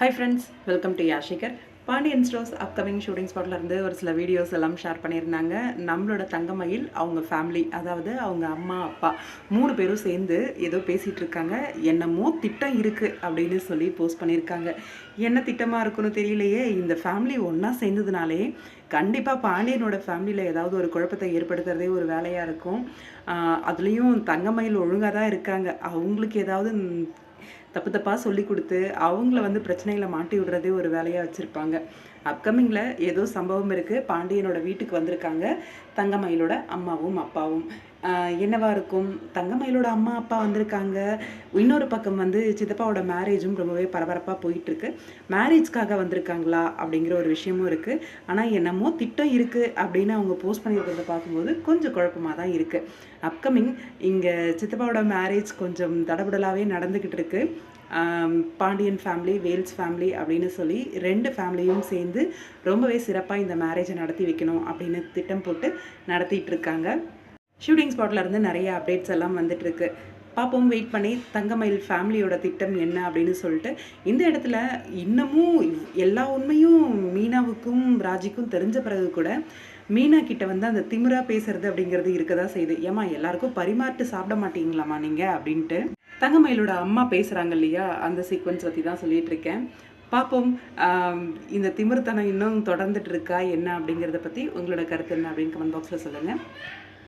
Hi friends welcome to Yashikar Pandian stores upcoming shooting ஸ்பாட்லேருந்து ஒரு சில videos எல்லாம் share பண்ணியிருந்தாங்க. நம்மளோட தங்கமயில் அவங்க ஃபேமிலி அதாவது அவங்க அம்மா அப்பா மூணு பேரும் சேர்ந்து ஏதோ பேசிகிட்டு இருக்காங்க. என்னமோ திட்டம் இருக்குது அப்படின்னு சொல்லி போஸ்ட் பண்ணியிருக்காங்க. என்ன திட்டமாக இருக்குன்னு தெரியலையே. இந்த ஃபேமிலி ஒன்றா சேர்ந்ததுனாலே கண்டிப்பாக பாண்டியனோட ஃபேமிலியில் ஏதாவது ஒரு குழப்பத்தை ஏற்படுத்துறதே ஒரு வேலையாக இருக்கும். அதுலேயும் தங்கமயில் ஒழுங்காக தான் இருக்காங்க. அவங்களுக்கு ஏதாவது தப்பு தப்பாக சொல்லி கொடுத்து அவங்கள வந்து பிரச்சனையில் மாட்டி விடுறதே ஒரு வேலையாக வச்சுருப்பாங்க. அப்கமிங்கில் ஏதோ சம்பவம் இருக்குது பாண்டியனோட வீட்டுக்கு வந்திருக்காங்க. தங்கமயிலோட அம்மாவும் அப்பாவும். என்னவா இருக்கும்? தங்கமயிலோட அம்மா அப்பா வந்திருக்காங்க. இன்னொரு பக்கம் வந்து சித்தப்பாவோட மேரேஜும் ரொம்பவே பரபரப்பாக போயிட்டுருக்கு. மேரேஜ்க்காக வந்திருக்காங்களா அப்படிங்கிற ஒரு விஷயமும் இருக்குது ஆனால் என்னமோ திட்டம் இருக்குது அப்படின்னு அவங்க போஸ்ட் பண்ணியிருக்கிறத பார்க்கும்போது கொஞ்சம் குழப்பமாக தான் இருக்குது அப்கமிங் இங்கே சித்தப்பாவோட மேரேஜ் கொஞ்சம் தடபுடலாகவே நடந்துக்கிட்டு இருக்குது பாண்டியன் ஃபேமிலி வேல்ஸ் ஃபேமிலி அப்படின்னு சொல்லி ரெண்டு ஃபேமிலியும் சேர்ந்து ரொம்பவே சிறப்பாக இந்த மேரேஜை நடத்தி வைக்கணும் அப்படின்னு திட்டம் போட்டு நடத்திட்டு இருக்காங்க. ஷூட்டிங் ஸ்பாட்ல இருந்து நிறைய அப்டேட்ஸ் எல்லாம் வந்துட்டு இருக்கு. பார்ப்போம் வெயிட் பண்ணி தங்கமயில் ஃபேமிலியோட திட்டம் என்ன அப்படின்னு சொல்லிட்டு இந்த இடத்துல இன்னமும் எல்லா உண்மையும் மீனாவுக்கும் ராஜிக்கும் தெரிஞ்ச பிறகு கூட மீனா கிட்ட வந்து அந்த திமிரா பேசுறது அப்படிங்கிறது இருக்கதா செய்யுது. ஏமா எல்லாருக்கும் பரிமாறிட்டு சாப்பிட மாட்டீங்களாமா நீங்க? அப்படின்ட்டு தங்கமயிலோட அம்மா பேசுறாங்க இல்லையா? அந்த சீக்வன்ஸ் பத்தி தான் சொல்லிட்டு இருக்கேன். பார்ப்போம் இந்த திமிர்த்தனம் இன்னும் தொடர்ந்துட்டு இருக்கா? என்ன அப்படிங்கிறத பற்றி உங்களோட கருத்து என்ன அப்படின்னு கமெண்ட் பாக்ஸில் சொல்லுங்கள்